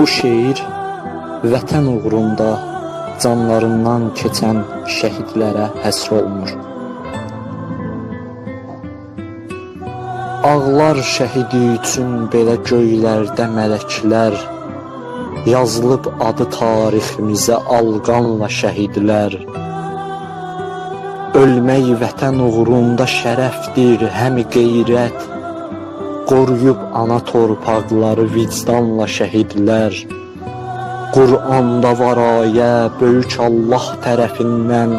Bu şeir vətən uğrunda canlarından keçən şəhidlərə həsr olunur. Ağlar şəhidi üçün belə göylərdə mələklər Yazılıb adı tariximizə alqanla şəhidlər Ölmək vətən uğrunda şərəfdir, həm qeyrət Qoruyub ana torpaqları vicdanla şəhidlər. Qur'anda var ayə böyük Allah tərəfindən.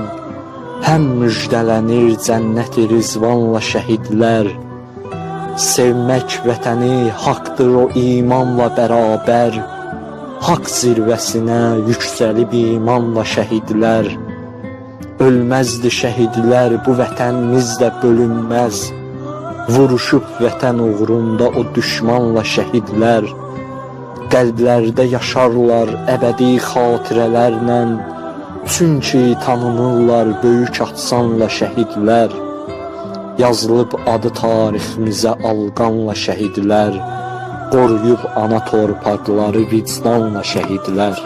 Həm müjdələnir cənnət-i rizvanla şəhidlər. Sevmək vətəni haqdır o imanla bərabər. Haqq zirvəsinə yüksəlib imanla şəhidlər. Ölməzdi şəhidlər bu vətənimiz də bölünməz Vuruşub vətən uğrunda o düşmanla şəhidlər Qəlblərdə yaşarlar əbədi xatirələrlə Çünki tanınırlar böyük atsanla şəhidlər. Yazılıb adı tariximizə alqanla şəhidlər Qoruyub ana torpaqları vicdanla şəhidlər